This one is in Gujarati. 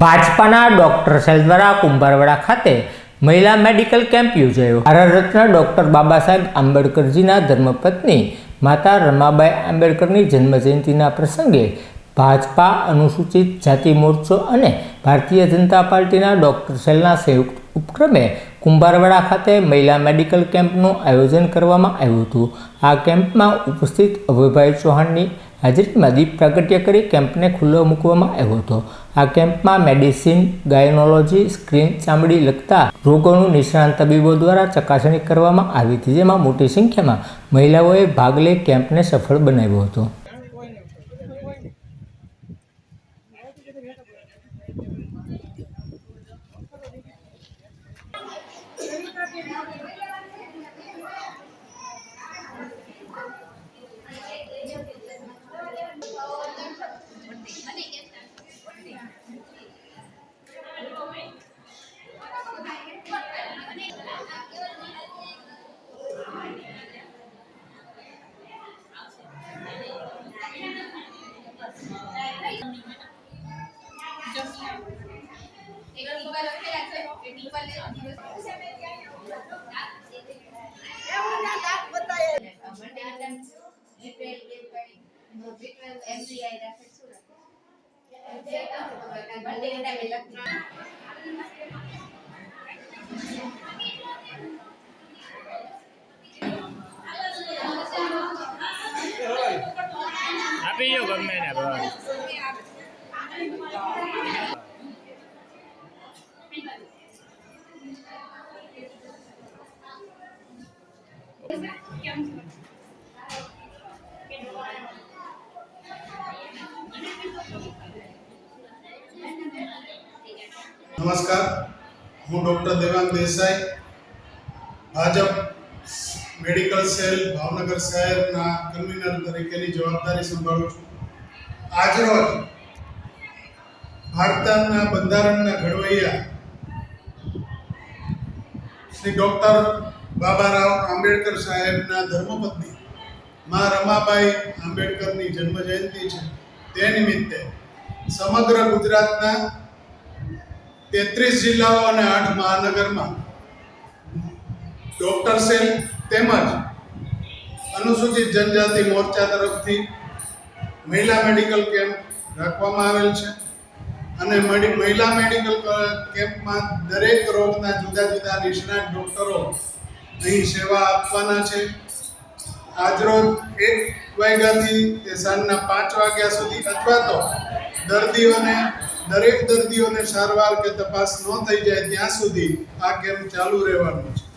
ભાજપાના ડોક્ટર સેલ દ્વારા કુંભારવાડા ખાતે મહિલા મેડિકલ કેમ્પ યોજાયો. ભારતરત્ન ડોક્ટર બાબા સાહેબ આંબેડકરજીના ધર્મપત્ની માતા રમાબાઈ આંબેડકરની જન્મજયંતિના પ્રસંગે ભાજપા અનુસૂચિત જાતિ મોરચો અને ભારતીય જનતા પાર્ટીના ડોક્ટર સેલના સંયુક્ત ઉપક્રમે કુંભારવાડા ખાતે મહિલા મેડિકલ કેમ્પનું આયોજન કરવામાં આવ્યું હતું. આ કેમ્પમાં ઉપસ્થિત અભયભાઈ ચૌહાણની હાજરીમાં દીપ પ્રાગટ્ય કરી કેમ્પને ખુલ્લો મૂકવામાં આવ્યો હતો. આ કેમ્પમાં મેડિસિન, ગાયનોલોજી, સ્ક્રીન ચામડી લગતા રોગોનું નિષ્ણાંત તબીબો દ્વારા ચકાસણી કરવામાં આવી હતી, જેમાં મોટી સંખ્યામાં મહિલાઓએ ભાગ લઈ કેમ્પને સફળ બનાવ્યો હતો. આપી જો ગમે ને નમસ્કાર, હું doctor Devang Desai, Bhajap medical cell, Bhavnagar શહેરના કન્વીનર તરીકેની જવાબદારી સંભાળું છું. આજરોજ ભારતના બંધારણના ઘડવૈયા શ્રી ડૉક્ટર બાબારાવ આંબેડકર સાહેબના ધર્મપત્ની મા રમાબાઈ આંબેડકરની જન્મજયંતિ છે. તે નિમિત્તે સમગ્ર ગુજરાતના તેત્રીસ જિલ્લાઓ અને આઠ મહાનગરમાં ડોક્ટર સેલ તેમજ અનુસૂચિત જનજાતિ મોરચા તરફથી મહિલા મેડિકલ કેમ્પ રાખવામાં આવેલ છે અને મહિલા મેડિકલ કેમ્પમાં દરેક રોગના જુદા જુદા નિષ્ણાત ડોક્ટરો અહીં સેવા આપવાના છે. આજરોજ એક વાગ્યાથી તે સાંજના પાંચ વાગ્યા સુધી અથવા તો દર્દીઓને, દરેક દર્દીઓને સારવાર કે તપાસ ન થઈ જાય ત્યાં સુધી આ કેમ્પ ચાલુ રહેવાનો છે.